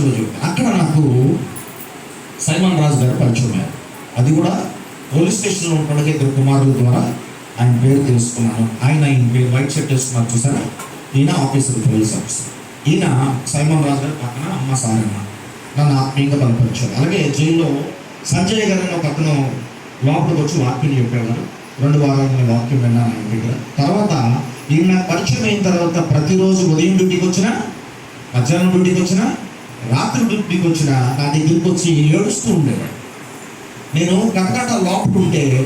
భాషలో అక్కడ నాకు సైమన్ రాజు గారు పరిచయమయ్యారు. అది కూడా పోలీస్ స్టేషన్లో ఉండగా ఇద్దరు కుమారుల ద్వారా ఆయన పేరు తెలుసుకున్నాను. ఆయన ఈయన పేరు వైట్ షర్ట్ వేసుకున్నారు చూసారా? ఈయన ఆఫీసర్ పోలీస్ ఆఫీసర్. ఈయన సైమన్ రాజు గారు పక్కన అమ్మ సారమ్మ. నన్ను ఆత్మీయంగా బలపరిచారు. అలాగే జైల్లో సంజయ్ గారు అని ఒక అతను లోపలికి వచ్చి వాక్యం చెప్పేవారు. రెండు వారాలు నేను వాక్యం విన్నాను ఆయన దగ్గర. తర్వాత ఈయన పరిచయం అయిన తర్వాత ప్రతిరోజు ఉదయం డ్యూటీకి వచ్చినా మధ్యాహ్నం డ్యూటీకి వచ్చినా రాత్రి డ్యూటీకి వచ్చిన నా దగ్గరికి వచ్చి ఏడుస్తూ ఉండేవాడు. నేను గటగట లోపల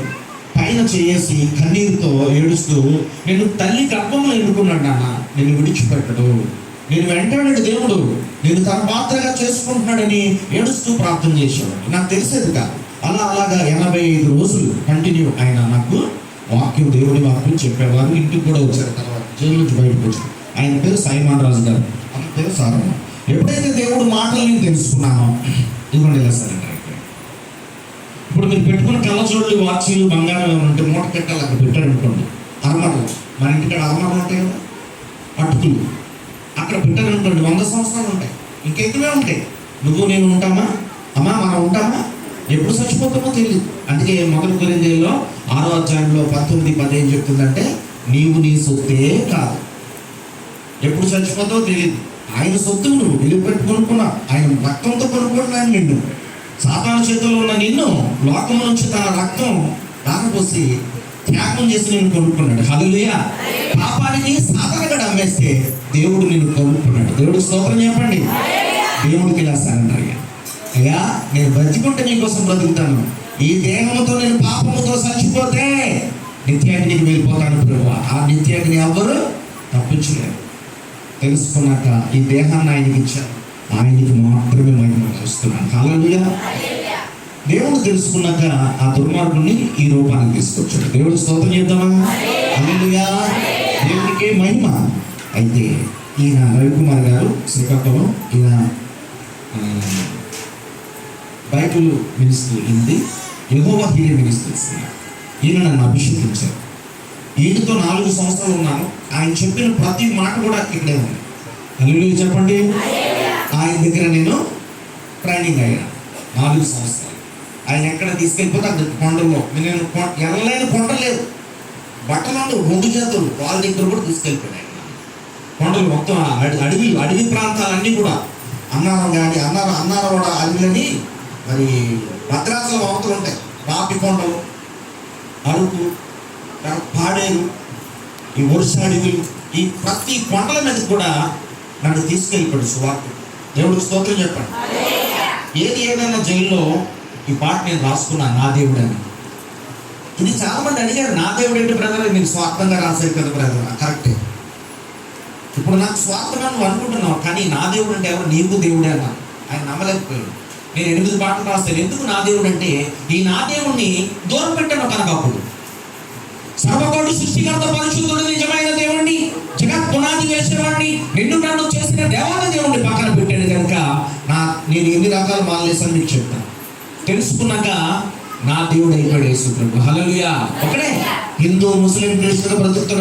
పైన చేసి కన్నీరుతో ఏడుస్తూ నేను తల్లి గర్భంలో ఎన్నుకున్నాడు నాన్న నేను విడిచిపెట్టడు. నేను వెంటాడాడు దేవుడు. నేను తన పాత్రగా చేసుకుంటున్నాడని ఏడుస్తూ ప్రార్థన చేసేవాడు నాకు తెలిసేది కాదు. అలా అలాగా ఎనభై ఐదు రోజులు కంటిన్యూ ఆయన నాకు వాక్యం దేవుడి వాక్యం చెప్పేవారు. ఇంటికి కూడా వచ్చారు. తర్వాత జైలు నుంచి బయటకు వచ్చారు. ఆయన పేరు సైమాన్ రాజు గారు. అతని పేరు సారమ్మ. ఎప్పుడైతే దేవుడు మాటలు నేను తెలుసుకున్నానో ఇదిగోండి ఇలా సరే. ఇప్పుడు మీరు పెట్టుకున్న కళ్ళజోళ్ళు వాచీలు బంగారం ఏమంటే మూట పెట్టాలి అక్కడ పెట్టాడు అనుకోండి. అరమరలు మన ఇంటికాడ అరమరలు ఉంటాయి కదా? అటుకులు అక్కడ పెట్టారు అనుకోండి వంద సంవత్సరాలు ఉంటాయి. ఇంకెక్కువే ఉంటాయి. నువ్వు నేను ఉంటామా? అమ్మా మనం ఉంటామా? ఎప్పుడు చచ్చిపోతామో తెలియదు అందుకే మొదటి కొరిందేలో ఆరో అధ్యాయంలో పంతొమ్మిది పది ఏం చెప్తుందంటే నీవు నీ సొత్తే కాదు. ఎప్పుడు చచ్చిపోతావో తెలియదు ఆయన సొత్తు నువ్వు విలువ కొనుక్కున్నా. ఆయన రక్తంతో కొనుక్కున్నాను నిన్ను. సాతాను చేతుల్లో ఉన్న నిన్ను లోకం నుంచి తన రక్తం దానికొచ్చి త్యాగం చేసి నేను కొనుక్కున్నాడు. హలులియ పాపానికి సాధారణగా అమ్మేస్తే దేవుడు నిన్ను కొనుక్కున్నాడు. దేవుడు స్తోత్రం చెప్పండి. దేవుడికి ఇలా సరెండర్ అయ్యా అయ్యా నేను బ్రతికుంటే నీకోసం బ్రతుకుతాను. ఈ దేహంతో నేను పాపముతో చచ్చిపోతే నిత్యాగ్నికి వెళ్ళిపోతాను ప్రభు ఆ నిత్యాగ్ని ఎవ్వరు తప్పించలేరు. తెలుసుకున్నాక ఈ దేహాన్ని ఆయనకి ఇచ్చాను ఆయనకి మాత్రమే మహిమ చూస్తున్నాను. హల్లెలూయా దేవుడు తెలుసుకున్నాక ఆ దుర్మార్గుని ఈ రూపానికి తీసుకొచ్చాడు. దేవుడు స్తోత్రం చేద్దామా? దేవుడికే మహిమ. అయితే ఈయన రవికుమార్ గారు శ్రీకాకుళం ఈయన బైబుల్ బైబిల్ మినిస్టర్ ఉంది. యహోవా హీరే మినిస్టర్స్ ఈయన నన్ను అభిషేకించారు. ఈయనతో నాలుగు సంవత్సరాలు ఉన్నాను ఆయన చెప్పిన ప్రతి మాట కూడా ఇక్కడే ఉంది. హల్లెలూయా చెప్పండి. ఆయన దగ్గర నేను ట్రైనింగ్ అయ్యాను నాలుగు సంవత్సరాలు. ఆయన ఎక్కడ తీసుకెళ్ళిపోతే అక్కడ కొండలో నేను కొ- కొండ లేదు. బట్టలు రెండు చేతులు వాళ్ళ దగ్గర కూడా తీసుకెళ్ళిపోయాను కొండలు మొత్తం అడి- అడవి అడవి ప్రాంతాలన్నీ కూడా అన్నారం కానీ అన్నారం అన్నారం కూడా అడవిలని మరి భద్రాచలం అవతలు ఉంటాయి. పాపి కొండలు అరుకు పాడేరు ఈ వరుస అడవులు ఈ ప్రతి కొండల మీద కూడా నన్ను తీసుకెళ్ళిపోయాడు సువార్త. దేవుడు స్తోత్రం చెప్పండి. ఏది ఏదైనా జైల్లో ఈ పాట నేను రాసుకున్నాను నా దేవుడు అని ఇది చాలా మంది అడిగారు నా దేవుడు ఏంటి బ్రదర్ నేను స్వార్థంగా రాసేది కదా బ్రదర్ కరెక్టే ఇప్పుడు నాకు స్వార్థం అని అనుకుంటున్నావు కానీ నా దేవుడు అంటే ఎవరు? నీకు దేవుడే అన్నా ఆయన నమ్మలేకపోయాడు. నేను ఎనిమిది పాటలు రాస్తాను ఎందుకు నా దేవుడు అంటే ఈ నా దేవుడిని దూరం పెట్టాను కనుక అప్పుడు సర్వకోటి సృష్టికర్త పరిశుద్ధుడు నిజమైన దేవుణ్ణి జగత్ పునాది వేసేవాడిని నిన్ను నన్ను చేసిన దేవాల దేవుణ్ణి పక్కన పెట్టాడు కనుక నా నేను ఎన్ని రకాల మాలేసాను మీకు చెప్తాను. తెలుసుకున్నాక నా దేవుడు అయిపోయాడు వేసుకున్నాడు ప్రభు ఒకడే హిందూ ముస్లిం క్రిస్టియన్ బ్రతుకుతున్న